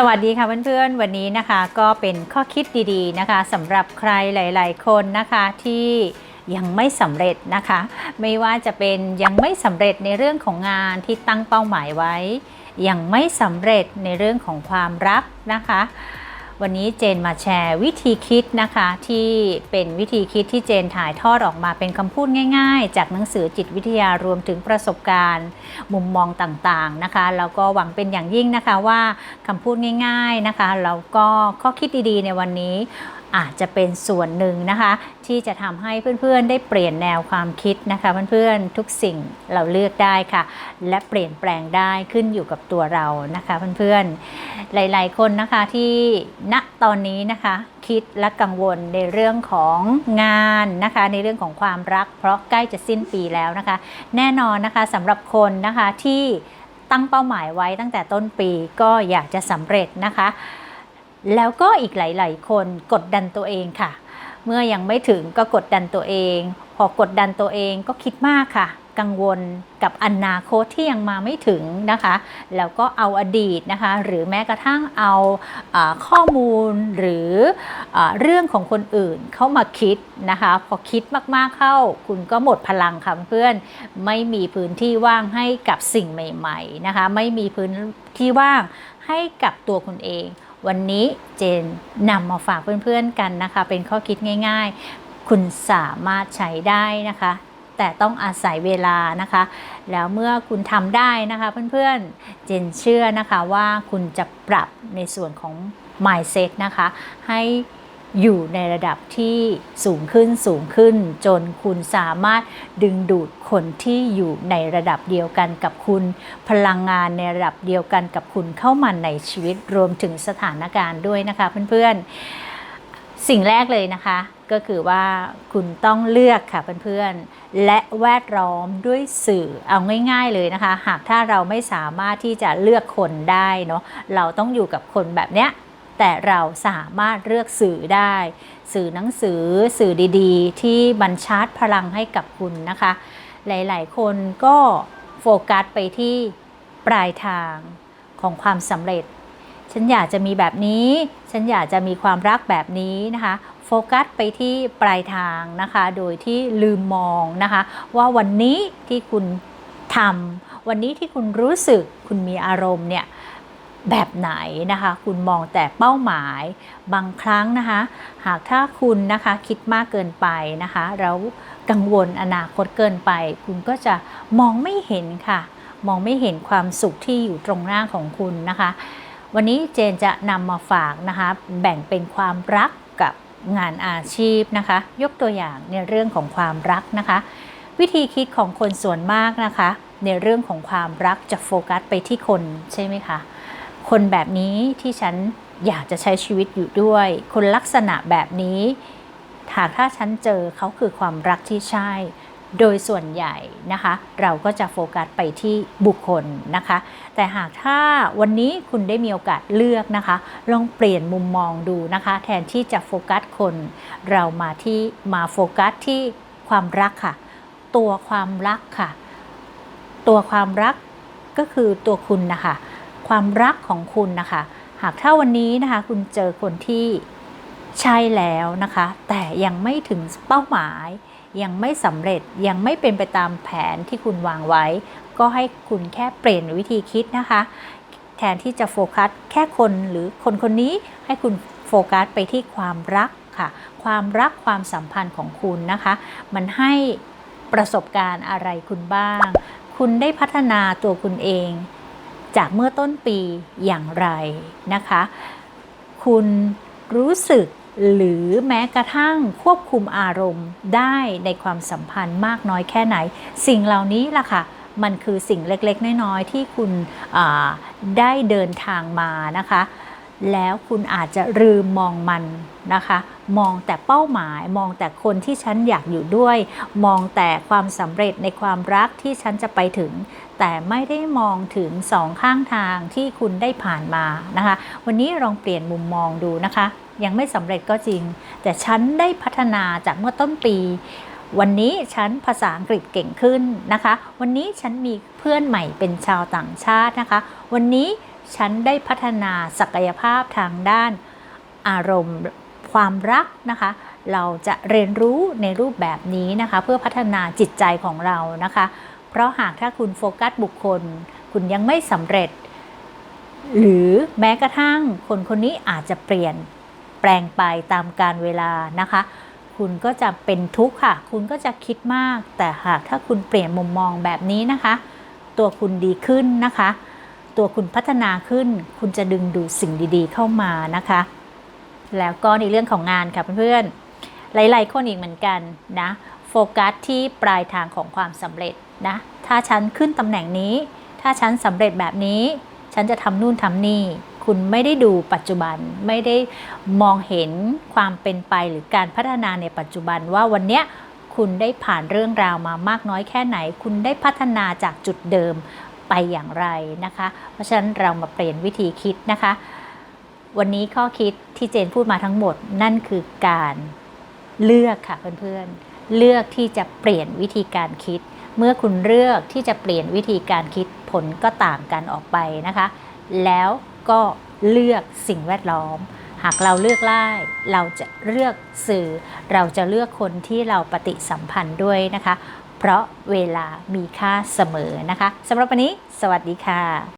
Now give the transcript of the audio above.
สวัสดีค่ะเพื่อนๆ วันนี้นะคะก็เป็นข้อคิดดีๆนะคะสำหรับใครหลายๆ คนนะคะที่ยังไม่สำเร็จนะคะ ไม่ว่าจะเป็นยังไม่สำเร็จในเรื่องของงานที่ตั้งเป้าหมายไว้ ยังไม่สำเร็จในเรื่องของความรักนะคะ วันนี้เจนมาแชร์วิธีคิดนะคะที่เป็นวิธีคิดที่เจนถ่ายทอดออกมาเป็นคำพูดง่าย ๆ จากหนังสือจิตวิทยารวมถึงประสบการณ์ มุมมองต่างๆนะคะแล้วก็หวังเป็นอย่างยิ่งนะคะว่าคำพูดง่าย ๆนะคะแล้วก็ข้อคิดดีๆในวันนี้ อาจจะเป็นส่วนหนึ่งนะคะ ที่จะทำให้เพื่อนๆ ได้เปลี่ยนแนวความคิดนะคะเพื่อนๆทุกสิ่งเราเลือกได้ค่ะ และเปลี่ยนแปลงได้ขึ้นอยู่กับตัวเรานะคะเพื่อนๆหลายๆคนนะคะที่ณตอนนี้นะคะคิดและกังวลในเรื่องของงานนะคะ ในเรื่องของความรัก เพราะใกล้จะสิ้นปีแล้วนะคะ แน่นอนนะคะสำหรับคนนะคะที่ตั้งเป้าหมายไว้ตั้งแต่ต้นปีก็อยากจะสำเร็จนะคะ แล้วก็อีกหลาย ๆ คนกดดันตัวเองค่ะ เมื่อยังไม่ถึงก็กดดันตัวเอง พอกดดันตัวเองก็คิดมากค่ะ กังวลกับอนาคตที่ยังมาไม่ถึงนะคะ แล้วก็เอาอดีตนะคะ หรือแม้กระทั่งเอาอข้อมูลหรืออเรื่องของคนอื่นเข้ามาคิดนะคะ พอคิดมากๆเข้า คุณก็หมดพลังค่ะเพื่อนไม่มีพื้นที่ว่างให้กับสิ่งใหม่ ๆ นะคะ ไม่มีพื้นที่ว่าง ให้กับตัวคุณเอง วันนี้เจนนำมาฝากเพื่อนๆกันนะคะ เป็นข้อคิดง่าย ๆ คุณสามารถใช้ได้นะคะ แต่ต้องอาศัยเวลานะคะ แล้วเมื่อคุณทำได้นะคะเพื่อนๆ เจนเชื่อนะคะว่าคุณจะปรับในส่วนของ mindset นะคะ ให้ อยู่ในระดับที่สูงขึ้นสูงขึ้น จนคุณสามารถดึงดูดคนที่อยู่ในระดับเดียวกันกับคุณ พลังงานในระดับเดียวกันกับคุณเข้ามาในชีวิตรวมถึงสถานการณ์ด้วยนะคะเพื่อนๆ สิ่งแรกเลยนะคะ ก็คือว่าคุณต้องเลือกค่ะเพื่อนๆ และแวดล้อมด้วยสื่อเอาง่าย ๆเลยนะคะ หากถ้าเราไม่สามารถที่จะเลือกคนได้เนาะเราต้องอยู่กับคนแบบเนี้ย แต่เราสามารถเลือกสื่อได้ สื่อหนังสือสื่อดีๆ ที่บันชาร์จพลังให้กับคุณนะคะ หลายๆ คนก็โฟกัสไปที่ปลายทางของความสำเร็จ ฉันอยากจะมีแบบนี้ ฉันอยากจะมีความรักแบบนี้นะคะโฟกัสไปที่ปลายทางนะคะ โดยที่ลืมมองนะคะ ว่าวันนี้ที่คุณทำวันนี้ที่คุณรู้สึกคุณมีอารมณ์เนี่ย แบบไหนนะคะ คุณมองแต่เป้าหมายบางครั้งนะคะ หากถ้าคุณนะคะคิดมากเกินไปนะคะแล้วกังวลอนาคตเกินไป คุณก็จะมองไม่เห็นค่ะ มองไม่เห็นความสุขที่อยู่ตรงหน้าของคุณนะคะ วันนี้เจนจะนำมาฝากนะคะ แบ่งเป็นความรักกับงานอาชีพนะคะ ยกตัวอย่างในเรื่องของความรักนะคะ วิธีคิดของคนส่วนมากนะคะ ในเรื่องของความรักจะโฟกัสไปที่คนใช่ไหมคะ คนแบบนี้ที่ฉันอยากจะใช้ชีวิตอยู่ด้วย คนลักษณะแบบนี้หากถ้าฉันเจอเขาคือความรักที่ใช่ โดยส่วนใหญ่นะคะ เราก็จะโฟกัสไปที่บุคคลนะคะ แต่หากถ้าวันนี้คุณได้มีโอกาสเลือกนะคะ ลองเปลี่ยนมุมมองดูนะคะ แทนที่จะโฟกัสคน เรามาที่มาโฟกัสที่ความรักค่ะ ตัวความรักค่ะ ตัวความรักก็คือตัวคุณนะคะ ความรักของคุณนะคะ หากถ้าวันนี้นะคะ คุณเจอคนที่ใช่แล้วนะคะ แต่ยังไม่ถึงเป้าหมาย ยังไม่สำเร็จยังไม่เป็นไปตามแผนที่คุณวางไว้ ก็ให้คุณแค่เปลี่ยนวิธีคิดนะคะ แทนที่จะโฟกัสแค่คนหรือคนคนนี้ให้คุณโฟกัสไปที่ความรักค่ะความรักความสัมพันธ์ของคุณนะคะ มันให้ประสบการณ์อะไรคุณบ้าง คุณได้พัฒนาตัวคุณเอง จากเมื่อต้นปีอย่างไรนะคะ คุณรู้สึกหรือแม้กระทั่งควบคุมอารมณ์ได้ในความสัมพันธ์มากน้อยแค่ไหน สิ่งเหล่านี้ล่ะค่ะ มันคือสิ่งเล็กๆ น้อยๆ ที่คุณได้เดินทางมานะคะ แล้วคุณอาจจะลืมมองมันนะคะ มองแต่เป้าหมาย มองแต่คนที่ฉันอยากอยู่ด้วย มองแต่ความสำเร็จในความรักที่ฉันจะไปถึง แต่ไม่ได้มองถึงสองข้างทางที่คุณได้ผ่านมานะคะ วันนี้ลองเปลี่ยนมุมมองดูนะคะ ยังไม่สำเร็จก็จริง แต่ฉันได้พัฒนาจากเมื่อต้นปีวันนี้ฉันภาษาอังกฤษเก่งขึ้นนะคะ วันนี้ฉันมีเพื่อนใหม่เป็นชาวต่างชาตินะคะ วันนี้ ฉันได้พัฒนาศักยภาพทางด้านอารมณ์ความรักนะคะ เราจะเรียนรู้ในรูปแบบนี้นะคะ เพื่อพัฒนาจิตใจของเรานะคะ เพราะหากถ้าคุณโฟกัสบุคคล คุณยังไม่สำเร็จ หรือแม้กระทั่งคนคนนี้อาจจะเปลี่ยนแปลงไปตามการเวลานะคะ คุณก็จะเป็นทุกข์ค่ะ คุณก็จะคิดมาก แต่หากถ้าคุณเปลี่ยนมุมมองแบบนี้นะคะ ตัวคุณดีขึ้นนะคะ ตัวคุณพัฒนาขึ้น คุณจะดึงดูดสิ่งดีๆ เข้ามานะคะ แล้วก็ในเรื่องของงานค่ะเพื่อนๆ หลายๆคนอีกเหมือนกันนะโฟกัสที่ปลายทางของความสำเร็จนะ ถ้าฉันขึ้นตำแหน่งนี้ ถ้าฉันสำเร็จแบบนี้ ฉันจะทำนู่นทำนี่ คุณไม่ได้ดูปัจจุบัน ไม่ได้มองเห็นความเป็นไปหรือการพัฒนาในปัจจุบันว่าวันเนี้ยคุณได้ผ่านเรื่องราวมามากน้อยแค่ไหน คุณได้พัฒนาจากจุดเดิม ไปอย่างไรนะคะ เพราะฉะนั้นเรามาเปลี่ยนวิธีคิดนะคะ วันนี้ข้อคิดที่เจนพูดมาทั้งหมดนั่นคือการเลือกค่ะเพื่อนๆ เลือกที่จะเปลี่ยนวิธีการคิด เมื่อคุณเลือกที่จะเปลี่ยนวิธีการคิดผลก็ต่างกันออกไปนะคะ แล้วก็เลือกสิ่งแวดล้อม หากเราเลือกไล่เราจะเลือกสื่อ เราจะเลือกคนที่เราปฏิสัมพันธ์ด้วยนะคะ เพราะเวลามีค่าเสมอนะคะสำหรับวันนี้ สวัสดีค่ะ